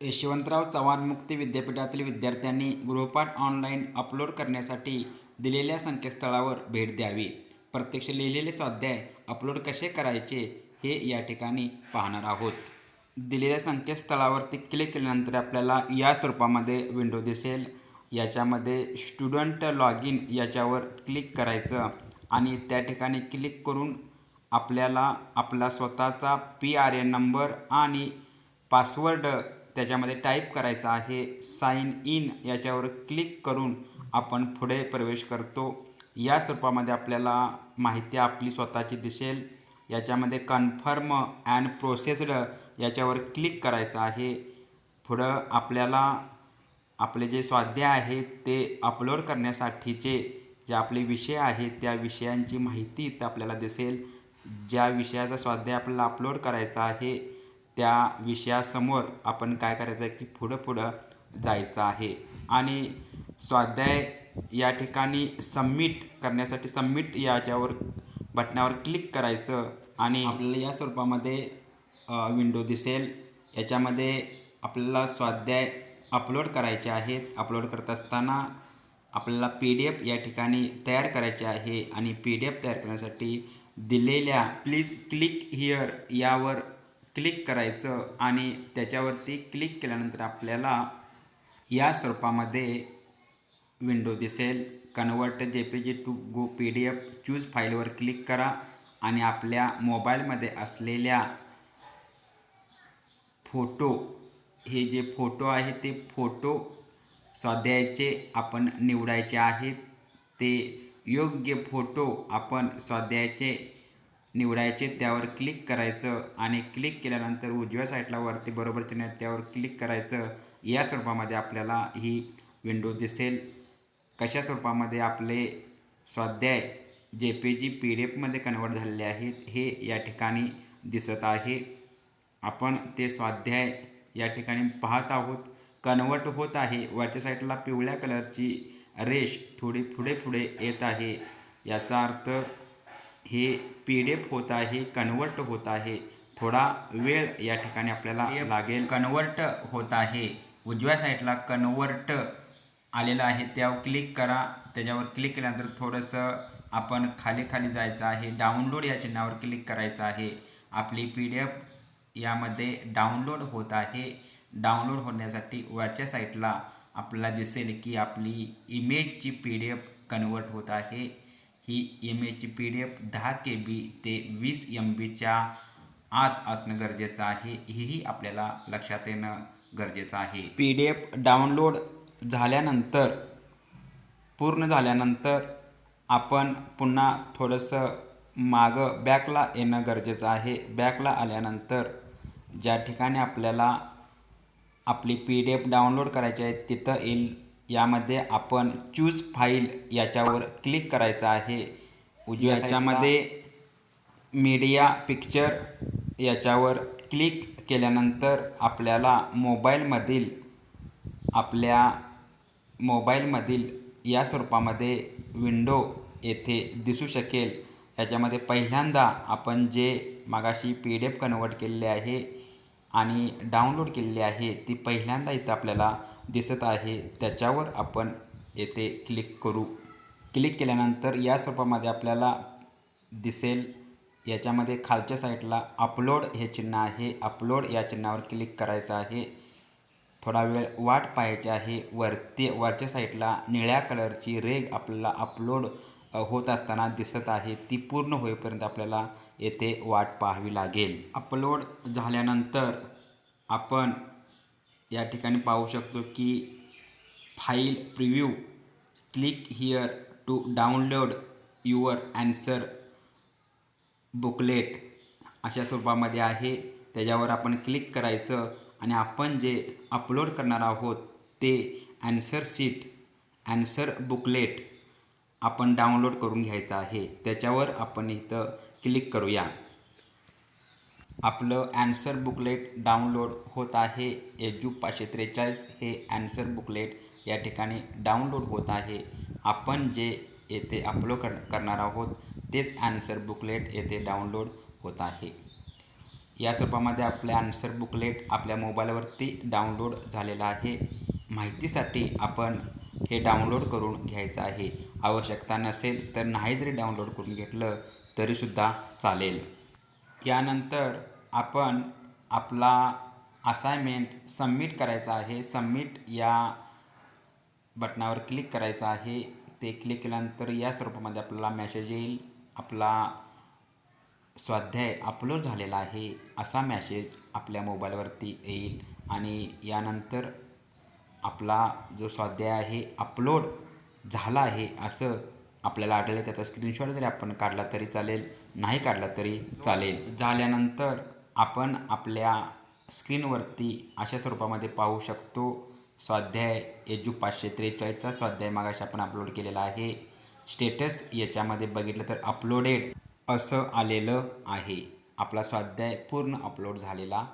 यशवंतराव चव्हाण मुक्त विद्यापीठातील विद्यार्थ्यांनी गृहपाठ ऑनलाईन अपलोड करण्यासाठी दिलेल्या संकेतस्थळावर भेट द्यावी. प्रत्यक्ष लिहिलेले स्वाध्याय अपलोड कसे करायचे हे या ठिकाणी पाहणार आहोत. दिलेल्या संकेतस्थळावरती क्लिक केल्यानंतर आपल्याला या स्वरूपामध्ये विंडो दिसेल. याच्यामध्ये स्टुडंट लॉग इन याच्यावर क्लिक करायचं आणि त्या ठिकाणी क्लिक करून आपल्याला आपला स्वतःचा पी आर एन नंबर आणि पासवर्ड त्याच्यामध्ये टाईप करायचा आहे साइन इन याच्यावर क्लिक करून आपण पुढे प्रवेश करतो. या स्वरूपामध्ये आपल्याला माहिती आपली स्वतःची दिसेल. याच्यामध्ये कन्फर्म अँड प्रोसेस्ड याच्यावर क्लिक करायचं आहे. पुढं आपल्याला आपले जे स्वाध्याय आहेत ते अपलोड करण्यासाठीचे जे आपले विषय आहेत त्या विषयांची माहिती इथं आपल्याला दिसेल. ज्या विषयाचा स्वाध्याय आपल्याला अपलोड करायचा आहे त्या विषयासमोर आपण काय करायचं आहे की पुढं पुढं जायचं आहे. आणि स्वाध्याय या ठिकाणी सबमिट करण्यासाठी सबमिट याच्यावर बटनावर क्लिक करायचं आणि आपल्याला या स्वरूपामध्ये विंडो दिसेल. याच्यामध्ये आपल्याला स्वाध्याय अपलोड करायचे आहेत. अपलोड करत असताना आपल्याला पी डी एफ या ठिकाणी तयार करायचे आहे आणि पी डी एफ तयार करण्यासाठी दिलेल्या प्लीज क्लिक हिअर यावर क्लिक करायचं आणि त्याच्यावरती क्लिक केल्यानंतर आपल्याला या स्वरूपामध्ये विंडो दिसेल. कन्वर्ट जे P G to go P D F choose फाईलवर क्लिक करा आणि आपल्या मोबाईलमध्ये असलेल्या फोटो हे जे फोटो आहे ते फोटो स्वाध्यायाचे आपण निवडायचे आहेत. ते योग्य फोटो आपण स्वाध्यायाचे निवडायचे त्यावर क्लिक करायचं आणि क्लिक केल्यानंतर उजव्या साईडला वरती बरोबर चिन्ह त्यावर क्लिक करायचं या स्वरूपामध्ये आपल्याला ही विंडो दिसेल. कशा स्वरूपामध्ये आपले स्वाध्याय J P G P D एफमध्ये convert झालेले आहेत हे या ठिकाणी दिसत आहे. आपण ते स्वाध्याय या ठिकाणी पाहत आहोत. कन्वर्ट होत आहे. वरच्या साईडला पिवळ्या कलरची रेश थोडी पुढे पुढे येत आहे. याचा अर्थ हे पी डी एफ होत आहे कन्वर्ट होत आहे. थोडा वेळ या ठिकाणी आपल्याला लागेल. कन्वर्ट होत आहे. उजव्या साईडला कन्वर्ट आलेलं आहे. त्यावर क्लिक करा. त्याच्यावर क्लिक केल्यानंतर थोडंसं आपण खाली खाली जायचं आहे. डाउनलोड या चिन्हावर क्लिक करायचं आहे. आपली पी डी एफ यामध्ये डाउनलोड होत आहे. डाउनलोड होण्यासाठी वरच्या साईडला आपल्याला दिसेल की आपली इमेजची पी डी एफ कन्वर्ट होत आहे. ही इमेजची पी डी एफ दहा के बी ते वीस एम बीच्या आत असणं गरजेचं आहे. हेही आपल्याला लक्षात येणं गरजेचं आहे. पी डी एफ डाउनलोड झाल्यानंतर पूर्ण झाल्यानंतर आपण पुन्हा थोडंसं मागं बॅकला येणं गरजेचं आहे. बॅकला आल्यानंतर ज्या ठिकाणी आपल्याला आपली पी डी एफ डाउनलोड करायची आहे तिथं येईल यामध्ये आपण चूज फाईल याच्यावर क्लिक करायचं आहे. उजव्या याच्यामध्ये मीडिया पिक्चर याच्यावर क्लिक केल्यानंतर आपल्याला मोबाईलमधील आपल्या मोबाईलमधील या स्वरूपामध्ये विंडो येथे दिसू शकेल. याच्यामध्ये पहिल्यांदा आपण जे मागाशी पी डी एफ कन्वर्ट केलेले आहे आणि डाउनलोड केलेली आहे ती पहिल्यांदा इथं आपल्याला दिसत आहे. त्याच्यावर आपण येथे क्लिक करू. क्लिक केल्यानंतर या स्वरूपामध्ये आपल्याला दिसेल. याच्यामध्ये खालच्या साईडला अपलोड हे चिन्ह आहे. अपलोड या चिन्हावर क्लिक करायचं आहे. थोडा वेळ वाट पाहायची आहे. वरती वरच्या साईडला निळ्या कलरची रेग आपल्याला अपलोड होत असताना दिसत आहे. ती पूर्ण होईपर्यंत आपल्याला येथे वाट पाहावी लागेल. अपलोड झाल्यानंतर आपण या ठिकाणी पाहू शकतो की file preview click here to download your answer booklet अशा स्वरूपामध्ये आहे. त्याच्यावर आपण क्लिक करायचं आणि आपण जे अपलोड करणार आहोत ते ॲन्सर सीट ॲन्सर बुकलेट आपण डाउनलोड करून घ्यायचं आहे. त्याच्यावर आपण इथं क्लिक करूया. आपलं ॲन्सर बुकलेट डाउनलोड होत आहे. एजू पाचशे त्रेचाळीस हे ॲन्सर बुकलेट या ठिकाणी डाउनलोड होत आहे. आपण जे येथे अपलोड कर करणार आहोत तेच ॲन्सर बुकलेट येथे डाउनलोड होत आहे. या स्वरूपामध्ये आपले आन्सर बुकलेट आपल्या मोबाईलवरती डाउनलोड झालेलं आहे. माहितीसाठी आपण हे डाउनलोड करून घ्यायचं आहे. आवश्यकता नसेल तर नाही जरी डाउनलोड करून घेतलं तरीसुद्धा चालेल. यानंतर आपण आपला असायमेंट सबमिट करायचा आहे सबमिट या बटनावर क्लिक करायचं आहे ते क्लिक केल्यानंतर या स्वरूपामध्ये आपल्याला मॅसेज येईल. आपला स्वाध्याय अपलोड झालेला आहे असा मॅसेज आपल्या मोबाईलवरती येईल. आणि यानंतर आपला जो स्वाध्याय आहे अपलोड झाला आहे असं आपल्याला आढळले. त्याचा स्क्रीनशॉट जरी आपण काढला तरी चालेल नाही काढला तरी चालेल. झाल्यानंतर आपण आपल्या स्क्रीनवरती अशा स्वरूपामध्ये पाहू शकतो. स्वाध्याय एजू पाचशे त्रेचाळीसचा स्वाध्याय मागाशी आपण अपलोड केलेला आहे. स्टेटस याच्यामध्ये बघितलं तर अपलोडेड असं आलेलं आहे. आपला स्वाध्याय पूर्ण अपलोड झालेला